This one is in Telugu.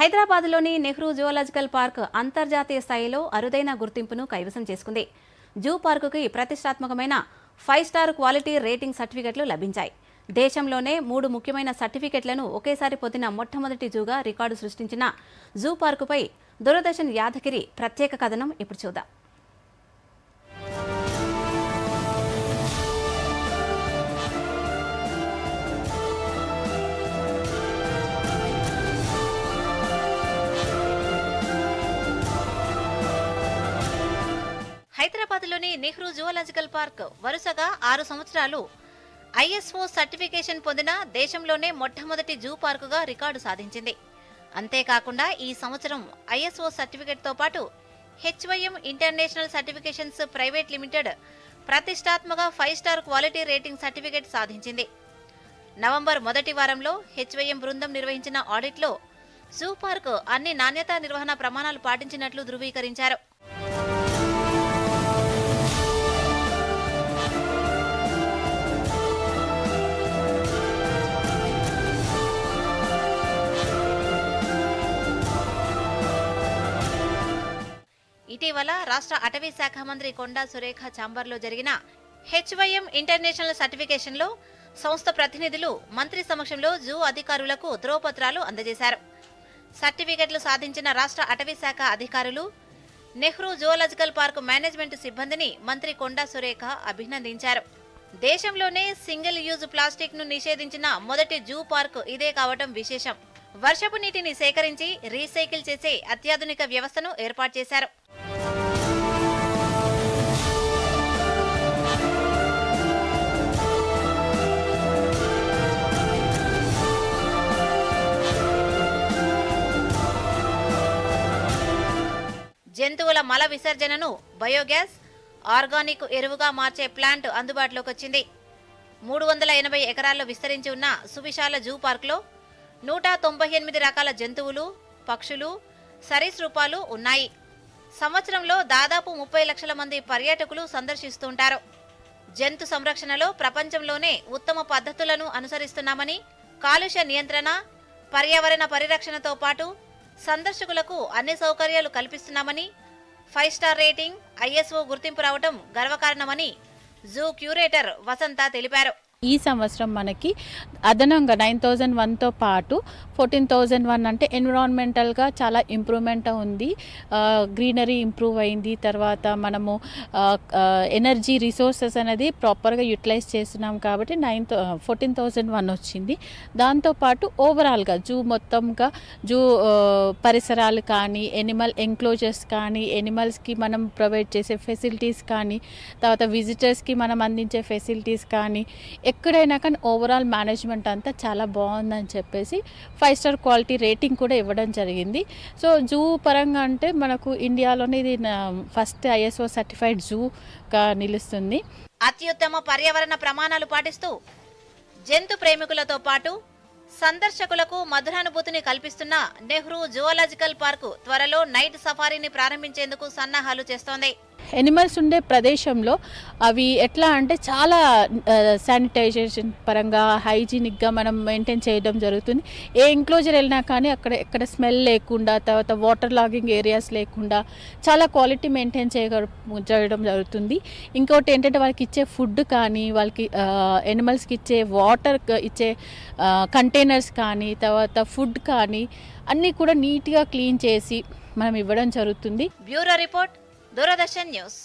హైదరాబాద్లోని నెహ్రూ జువలాజికల్ పార్క్ అంతర్జాతీయ స్థాయిలో అరుదైన గుర్తింపును కైవసం చేసుకుంది. జూ పార్కుకి ప్రతిష్టాత్మకమైన ఫైవ్ స్టార్ క్వాలిటీ రేటింగ్ సర్టిఫికెట్లు లభించాయి. దేశంలోనే మూడు ముఖ్యమైన సర్టిఫికెట్లను ఒకేసారి పొందిన మొట్టమొదటి జూగా రికార్డు సృష్టించిన జూ పార్కుపై దూరదర్శన్ యాదగిరి ప్రత్యేక కథనం ఇప్పుడు చూద్దాం. హైదరాబాద్లోని నెహ్రూ జువలాజికల్ పార్క్ వరుసగా ఆరు సంవత్సరాలు ఐఎస్ఓ సర్టిఫికేషన్ పొందిన దేశంలోనే మొట్టమొదటి జూ పార్కుగా రికార్డు సాధించింది. అంతేకాకుండా ఈ సంవత్సరం ఐఎస్ఓ సర్టిఫికేట్తో పాటు HYM international certifications private limited ప్రతిష్టాత్మక five star quality rating certificate సాధించింది. నవంబర్ మొదటి వారంలో హెచ్వైఎం బృందం నిర్వహించిన ఆడిట్లో జూ పార్క్ అన్ని నాణ్యతా నిర్వహణ ప్రమాణాలు పాటించినట్లు ధృవీకరించారు. ఇటీవల రాష్ట్ర అటవీ శాఖ మంత్రి కొండా సురేఖ చాంబర్లో జరిగిన హెచ్వైఎం ఇంటర్నేషనల్ సర్టిఫికేషన్లో సంస్థ ప్రతినిధులు మంత్రి సమక్షంలో జూ అధికారులకు ధ్రువపత్రాలు అందజేశారు. సర్టిఫికెట్లు సాధించిన రాష్ట్ర అటవీ శాఖ అధికారులు నెహ్రూ జువలాజికల్ పార్క్ మేనేజ్మెంట్ సిబ్బందిని మంత్రి కొండా సురేఖ అభినందించారు. దేశంలోనే సింగిల్ యూజ్ ప్లాస్టిక్ను నిషేధించిన మొదటి జూ పార్క్ ఇదే కావటం విశేషం. వర్షపు నీటిని సేకరించి రీసైకిల్ చేసే అత్యాధునిక వ్యవస్థను ఏర్పాటు చేశారు. జంతువుల మల విసర్జనను బయోగ్యాస్ ఆర్గానిక్ ఎరువుగా మార్చే ప్లాంట్ అందుబాటులోకి వచ్చింది. మూడు వందల ఎనభై ఎకరాల్లో విస్తరించి ఉన్న సువిశాల జూ పార్క్లో నూట తొంభై ఎనిమిది రకాల జంతువులు పక్షులు సరీసృపాలు ఉన్నాయి. సంవత్సరంలో దాదాపు ముప్పై లక్షల మంది పర్యాటకులు సందర్శిస్తుంటారు. జంతు సంరక్షణలో ప్రపంచంలోనే ఉత్తమ పద్ధతులను అనుసరిస్తున్నామని కాలుష్య నియంత్రణ పర్యావరణ పరిరక్షణతో పాటు సందర్శకులకు అన్ని సౌకర్యాలు కల్పిస్తున్నామని ఫైవ్ స్టార్ రేటింగ్ ఐఎస్ఓ గుర్తింపు రావడం గర్వకారణమని జూ క్యూరేటర్ వసంత తెలిపారు. ఈ సంవత్సరం మనకి అదనంగా నైన్ థౌజండ్ వన్తో పాటు ఫోర్టీన్ థౌజండ్ వన్ అంటే ఎన్విరాన్మెంటల్గా చాలా ఇంప్రూవ్మెంట్ ఉంది. గ్రీనరీ ఇంప్రూవ్ అయింది. తర్వాత మనము ఎనర్జీ రిసోర్సెస్ అనేది ప్రాపర్గా యూటిలైజ్ చేస్తున్నాం కాబట్టి నైన్ ఫోర్టీన్ థౌజండ్ వన్ వచ్చింది. దాంతోపాటు ఓవరాల్గా జూ మొత్తంగా జూ పరిసరాలు కానీ ఎనిమల్ ఎంక్లోజర్స్ కానీ ఎనిమల్స్కి మనం ప్రొవైడ్ చేసే ఫెసిలిటీస్ కానీ తర్వాత విజిటర్స్కి మనం అందించే ఫెసిలిటీస్ కానీ ఎక్కడైనా కానీ ఓవరాల్ మేనేజ్మెంట్ అంతా చాలా బాగుందని చెప్పేసి ఫైవ్ స్టార్ క్వాలిటీ రేటింగ్ కూడా ఇవ్వడం జరిగింది. సో జూ పరంగా అంటే మనకు ఇండియాలోనే ఇది ఫస్ట్ ఐఎస్ఓ సర్టిఫైడ్ జూగా నిలుస్తుంది. అత్యుత్తమ పర్యావరణ ప్రమాణాలు పాటిస్తూ జంతు ప్రేమికులతో పాటు సందర్శకులకు మధురానుభూతిని కల్పిస్తున్న నెహ్రూ జువలాజికల్ పార్కు త్వరలో నైట్ సఫారీని ప్రారంభించేందుకు సన్నాహాలు చేస్తోంది. ఎనిమల్స్ ఉండే ప్రదేశంలో అవి ఎట్లా అంటే చాలా శానిటైజేషన్ పరంగా హైజీనిక్గా మనం మెయింటైన్ చేయడం జరుగుతుంది. ఏ ఎంక్లోజర్ వెళ్ళినా కానీ అక్కడ ఎక్కడ స్మెల్ లేకుండా తర్వాత వాటర్ లాగింగ్ ఏరియాస్ లేకుండా చాలా క్వాలిటీ మెయింటైన్ చేయడం జరుగుతుంది. ఇంకోటి ఏంటంటే వాళ్ళకి ఇచ్చే ఫుడ్ కానీ వాళ్ళకి ఎనిమల్స్కి ఇచ్చే వాటర్ ఇచ్చే కంటైనర్స్ కానీ తర్వాత ఫుడ్ కానీ అన్నీ కూడా నీట్గా క్లీన్ చేసి మనం ఇవ్వడం జరుగుతుంది. Bureau report. దూరదర్శన్ న్యూస్